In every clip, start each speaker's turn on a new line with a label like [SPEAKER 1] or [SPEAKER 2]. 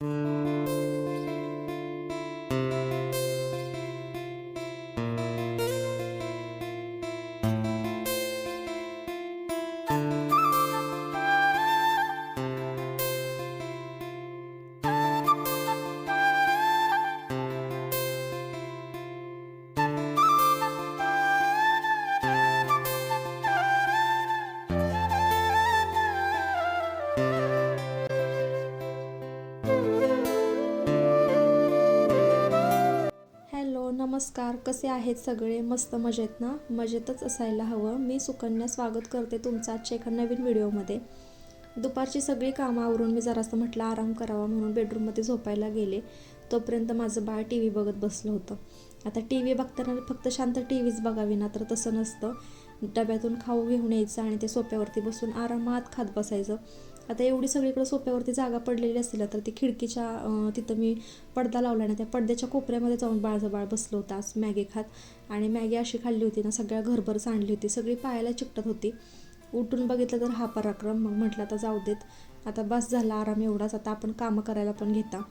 [SPEAKER 1] Hello नमस्कार कसे आहेत सगळे? मस्त मजेत ना? मजेतच असायला हवं. मी सुकन्या स्वागत करते तुमचं आजच्या एका नवीन व्हिडिओमध्ये. दुपारची सगळी कामं आवरून मी जरासं म्हटलं आराम करावा म्हणून बेडरूममध्ये झोपायला गेले. तोपर्यंत माझं बाळ टी व्ही बघत बसलं होतं. आता टी व्ही बघताना फक्त शांत टी व्हीच बघावी ना तर तसं नसतं. डब्यातून खाऊ घेऊन यायचं आणि ते सोप्यावरती बसून आरामात खात बसायचं. आता एवढी सगळीकडे सोप्यावरती जागा पडलेली असतील तर ती खिडकीच्या तिथं मी पडदा लावला ना त्या पडद्याच्या कोपऱ्यामध्ये जाऊन बाळजबाळ बसलो होता मॅगी खात. आणि मॅगी अशी खाल्ली होती ना सगळ्या घरभर सांडली होती सगळी पायाला चिकटत होती. उठून बघितलं तर हा पराक्रम मग म्हटलं आता जाऊ देत. आता बस झाला आराम एवढाच आता आपण कामं करायला पण घेता.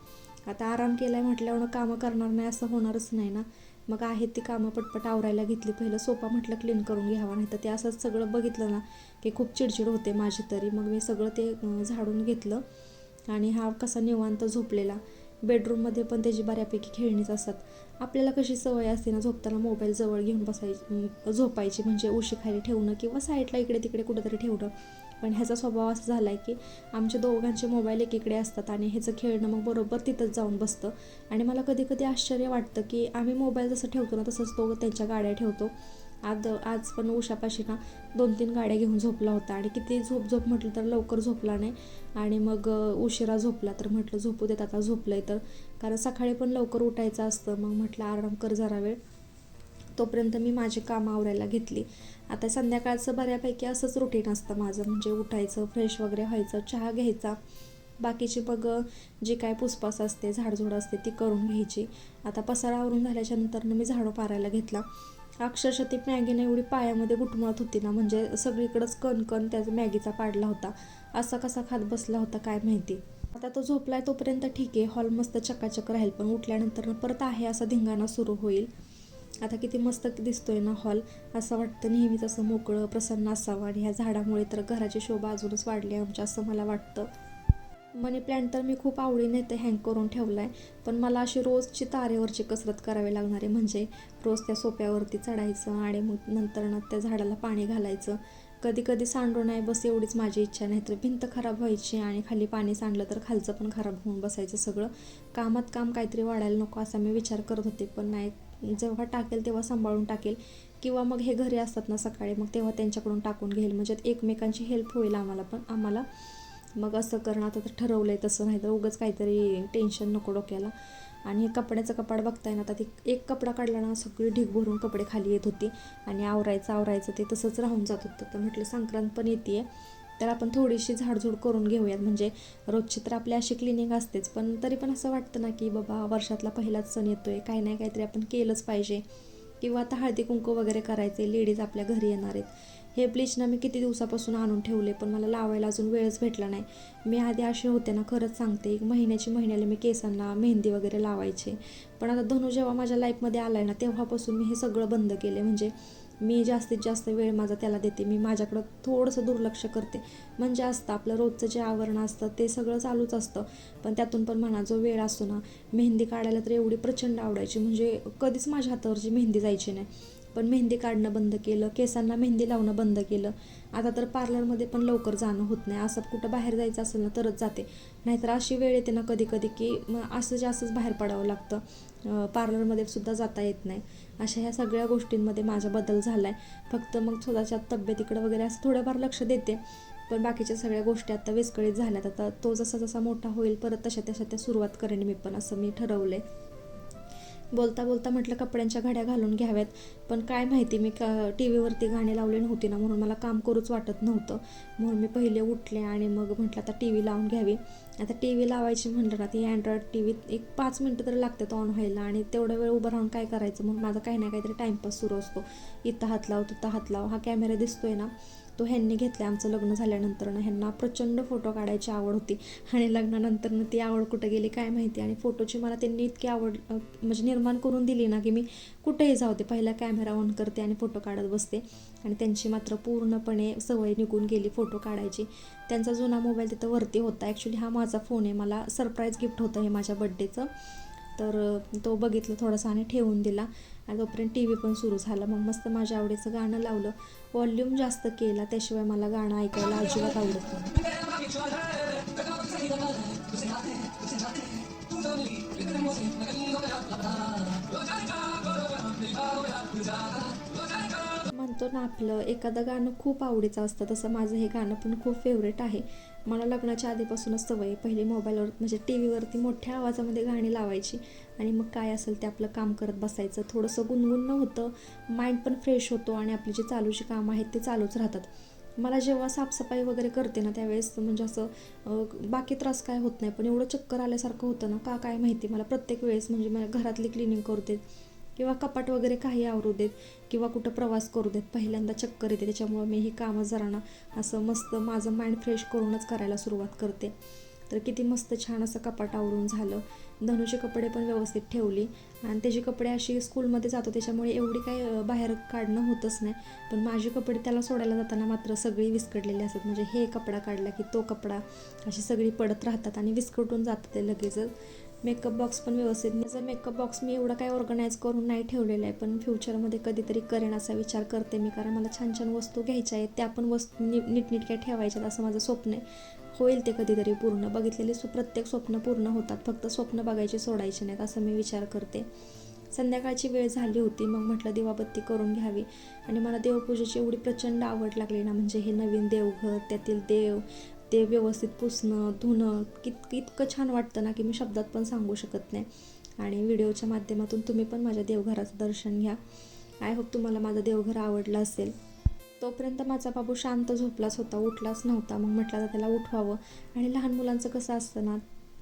[SPEAKER 1] आता आराम केला आहे म्हटल्यावर कामं करणार नाही असं होणारच नाही ना. मग आहेत ती कामं पटपट आवरायला घेतली. पहिलं सोपा म्हटलं क्लीन करून घ्यावा नाही तर ते असंच सगळं बघितलं ना की खूप चिडचिड होते माझी तरी. मग मी सगळं ते झाडून घेतलं आणि हा कसा निवांत झोपलेला. बेडरूममध्ये पण त्याची बऱ्यापैकी खेळणीच असतात. आपल्याला कशी सवय असते ना झोपताना मोबाईल जवळ घेऊन बसायची झोपायची. म्हणजे उशी खाली ठेवणं किंवा साईडला इकडे तिकडे कुठंतरी ठेवणं. पण ह्याचा स्वभाव असा झाला आहे की आमच्या दोघांचे मोबाईल एकीकडे असतात आणि ह्याचं खेळणं मग बरोबर तिथंच जाऊन बसतं. आणि मला कधी कधी आश्चर्य वाटतं की आम्ही मोबाईल जसं ठेवतो ना तसंच तो त्यांच्या गाड्या ठेवतो. आज आज पण उषापाशी ना दोन तीन गाड्या घेऊन झोपला होता आणि किती झोप झोप म्हटलं तर लवकर झोपला नाही. आणि मग उशिरा झोपला तर म्हटलं झोपू देत आता झोपलं आहे तर. कारण सकाळी पण लवकर उठायचं असतं. मग म्हटलं आराम कर जरा वेळ. तोपर्यंत मी माझी कामं आवरायला घेतली. आता संध्याकाळचं बऱ्यापैकी असंच रुटीन असतं माझं. म्हणजे उठायचं फ्रेश वगैरे व्हायचं चहा घ्यायचा. बाकीची मग जी काय पुसपास असते झाडझुड असते ती करून घ्यायची. आता पसारा आवरून झाल्याच्या नंतरनं मी झाडं पारायला घेतला. अक्षरशः ती मॅगीनं एवढी पायामध्ये गुटमळत होती ना म्हणजे सगळीकडंच कणकण त्याचा मॅगीचा पाडला होता. असा कसा खात बसला होता काय माहिती. आता तो झोपलाय तोपर्यंत ठीक आहे. हॉल मस्त चकाचक राहील पण उठल्यानंतर परत आहे असा धिंगाणा सुरू होईल. आता किती मस्त दिसतोय ना हॉल असं वाटतं नेहमीच असं मोकळं प्रसन्न असावं. आणि ह्या झाडामुळे तर घराची शोभा अजूनच वाढली आहे आमच्या असं मला वाटतं. मनी प्लॅन्ट तर मी खूप आवडीने ते हँग करून ठेवला आहे पण मला अशी रोजची तारेवरची कसरत करावी लागणार आहे. म्हणजे रोज त्या सोप्यावरती चढायचं आणि मग नंतर ना त्या झाडाला पाणी घालायचं. कधी कधी सांडू नाही बस एवढीच माझी इच्छा. नाही तर भिंत खराब व्हायची आणि खाली पाणी सांडलं तर खालचं पण खराब होऊन बसायचं सगळं. कामात काम काहीतरी वाढायला नको असा मी विचार करत होते. पण नाही जेव्हा टाकेल तेव्हा सांभाळून टाकेल. किंवा मग हे घरी असतात ना सकाळी मग तेव्हा त्यांच्याकडून टाकून घेईल. म्हणजे एकमेकांची हेल्प होईल आम्हाला पण. आम्हाला मग असं करणं आता तर ठरवलं आहे तसं नाही तर उगाच काहीतरी टेन्शन नको डोक्याला. आणि हे कपड्याचं कपाड बघताय ना आता ते एक कपडा काढला ना सगळी ढीग भरून कपडे खाली येत होती. आणि आवरायचं आवरायचं ते तसंच राहून जात होतं. तर म्हटलं संक्रांत पण येते तर आपण थोडीशी झाडझूड करून घेऊयात. म्हणजे रोजची तर आपली अशी क्लिनिंग असतेच पण तरी पण असं वाटतं ना की बाबा वर्षातला पहिलाच सण येतोय काही नाही काहीतरी आपण केलंच पाहिजे. किंवा आता हळदी कुंकू वगैरे करायचे लेडीज आपल्या घरी येणार आहेत. हे ब्लीच ना मी किती दिवसापासून आणून ठेवले पण मला लावायला अजून वेळच भेटला नाही. मी आधी असे होते ना खरंच सांगते एक महिन्याची महिन्याला मी केसांना मेहंदी वगैरे लावायचे. पण आता धनु जेव्हा माझ्या लाईफमध्ये आला आहे ना तेव्हापासून मी हे सगळं बंद केले म्हणजे मी जास्तीत जास्त वेळ माझा त्याला देते. मी माझ्याकडं थोडंसं दुर्लक्ष करते. म्हणजे असतं आपलं रोजचं जे आवरण असतं ते सगळं चालूच असतं. पण त्यातून पण म्हणा जो वेळ असतो ना मेहंदी काढायला तर एवढी प्रचंड आवडायची. म्हणजे कधीच माझ्या हातावरची मेहंदी जायची नाही. पण मेहंदी काढणं बंद केलं केसांना मेहंदी लावणं बंद केलं. आता तर पार्लरमध्ये पण लवकर जाणं होत नाही. असं कुठं बाहेर जायचं असेल ना तरच जाते. नाहीतर अशी वेळ येते ना कधी कधी की मग असं जास्तच बाहेर पडावं लागतं. पार्लरमध्ये सुद्धा जाता येत नाही. अशा ह्या सगळ्या गोष्टींमध्ये माझा बदल झाला आहे फक्त मग स्वतःच्या तब्येतीकडे वगैरे असं थोडंफार लक्ष देते. पण बाकीच्या सगळ्या गोष्टी आता विस्कळीत झाल्यात. आता तो जसा जसा मोठा होईल परत तशा तशा त्या सुरुवात करेन मी पण असं मी ठरवलं आहे बोलता बोलता म्हटलं कपड्यांच्या घड्या घालून घ्याव्यात. पण काय माहिती मी क टी व्हीवरती गाणी लावली नव्हती ना म्हणून मला काम करूच वाटत नव्हतं. म्हणून मी पहिले उठले आणि मग म्हटलं आता टी व्ही लावून घ्यावी. आता टी व्ही लावायची म्हटलं ना ती अँड्रॉइड टी व्ही एक पाच मिनटं तरी लागतात ऑन व्हायला आणि तेवढा वेळ उभं राहून काय करायचं? म्हणून माझा काही ना काहीतरी टाईमपास सुरू असतो. इथं हात लाव तिथं हात लाव हा कॅमेरा दिसतोय ना. तो ह्यांनी घेतला आमचं लग्न झाल्यानंतरनं. ह्यांना प्रचंड फोटो काढायची आवड होती. आणि लग्नानंतरनं ती आवड कुठं गेली काय माहिती? आणि फोटोची मला त्यांनी इतकी आवड म्हणजे निर्माण करून दिली ना की मी कुठेही जाऊ दे. पहिला कॅमेरा ऑन करते आणि फोटो काढत बसते. आणि त्यांची मात्र पूर्णपणे सवय निघून गेली फोटो काढायची. त्यांचा जुना मोबाईल तिथं वरती होता. ॲक्च्युली हा माझा फोन आहे. मला सरप्राईज गिफ्ट होतं हे माझ्या बड्डेचं तर तो बघितलं थोडासा आणि ठेवून दिला. आणि तोपर्यंत टी व्ही पण सुरू झाला. मग मस्त माझ्या आवडीचं गाणं लावलं. व्हॉल्यूम जास्त केला. त्याशिवाय मला गाणं ऐकायला अजिबात आवडत नाही. म्हणतो ना आपलं एखादं गाणं खूप आवडीचं असतं तसं माझं हे गाणं पण खूप फेवरेट आहे. मला लग्नाच्या आधीपासूनच सवय पहिले मोबाईलवर म्हणजे टी व्हीवरती मोठ्या आवाजामध्ये गाणी लावायची आणि मग काय असेल ते आपलं काम करत बसायचं. थोडंसं गुणगुणणं होतं माइंड पण फ्रेश होतो आणि आपली जी चालूची कामं आहेत ते चालूच राहतात. मला जेव्हा साफसफाई वगैरे करते ना त्यावेळेस म्हणजे असं बाकी त्रास काय होत नाही. पण एवढं चक्कर आल्यासारखं होतं ना का काय माहिती? मला प्रत्येक वेळेस म्हणजे मला घरातली क्लिनिंग करते. किंवा कपाट वगैरे काही आवरू देत किंवा कुठं प्रवास करू देत पहिल्यांदा चक्कर येते. त्याच्यामुळं मी ही कामं जरा ना असं मस्त माझं माइंड फ्रेश करूनच करायला सुरुवात करते. तर किती मस्त छान असं कपाट आवरून झालं. धनुषे कपडे पण व्यवस्थित ठेवली. आणि त्याचे कपडे अशी स्कूलमध्ये जातो त्याच्यामुळे एवढी काही बाहेर काढणं होतच नाही. पण माझे कपडे त्याला सोडायला जाताना मात्र सगळी विस्कटलेली असतात. म्हणजे हे कपडा काढला की तो कपडा अशी सगळी पडत राहतात आणि विस्कटून जातात ते लगेचच. मेकअप बॉक्स पण व्यवस्थित माझा मेकअप बॉक्स मी एवढा काही ऑर्गनाईज करून नाही ठेवलेला आहे पण फ्युचरमध्ये कधीतरी करेन असा विचार करते मी. कारण मला छान छान वस्तू घ्यायच्या आहेत त्या पण वस्तू नीट नीटनीटक्या ठेवायच्यात असं माझं स्वप्न आहे. होईल ते कधीतरी पूर्ण. बघितलेले सु प्रत्येक स्वप्न पूर्ण होतात. फक्त स्वप्न बघायचे सोडायचे नाहीत असं मी विचार करते. संध्याकाळची वेळ झाली होती मग म्हटलं दिवाबत्ती करून घ्यावी. आणि मला देवपूजेची एवढी प्रचंड आवड लागली ना म्हणजे हे नवीन देवघर त्यातील देव ते व्यवस्थित पुसणं धुणं कित इतकं छान वाटतं ना की मी शब्दात पण सांगू शकत नाही. आणि व्हिडिओच्या माध्यमातून तुम्ही पण माझ्या देवघराचं दर्शन घ्या. आय होप तुम्हाला माझं देवघर आवडलं असेल. तोपर्यंत माझा बाबू शांत झोपलाच होता उठलाच नव्हता. मग म्हटलं तर त्याला उठवावं. आणि लहान मुलांचं कसं असतं ना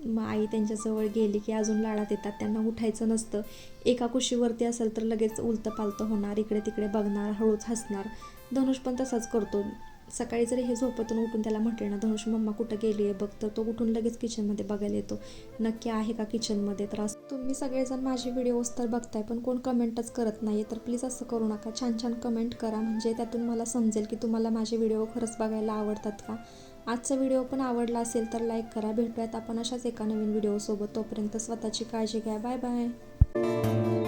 [SPEAKER 1] मग आई त्यांच्याजवळ गेली की अजून लाडात येतात. त्यांना उठायचं नसतं. एका कुशीवरती असेल तर लगेच उलतं पालतं होणार इकडे तिकडे बघणार हळूच हसणार. धनुष पण तसाच करतो. सकाळी जरी हे झोपतून उठून त्याला म्हटले ना धनुष मम्मा कुठं गेली आहे? बघ तर तो उठून लगेच किचनमध्ये बघायला येतो. नक्की आहे का किचनमध्ये तर असं तुम्ही सगळेजण माझे व्हिडिओज तर बघताय पण कोण कमेंटच करत नाही तर प्लीज असं करू नका. छान छान कमेंट करा. म्हणजे त्यातून मला समजेल की तुम्हाला माझे व्हिडिओ खरंच बघायला आवडतात का? आजचा व्हिडिओ पण आवडला असेल तर लाईक करा. भेटूयात आपण अशाच एका नवीन व्हिडिओसोबत तोपर्यंत स्वतःची काळजी घ्या. Bye bye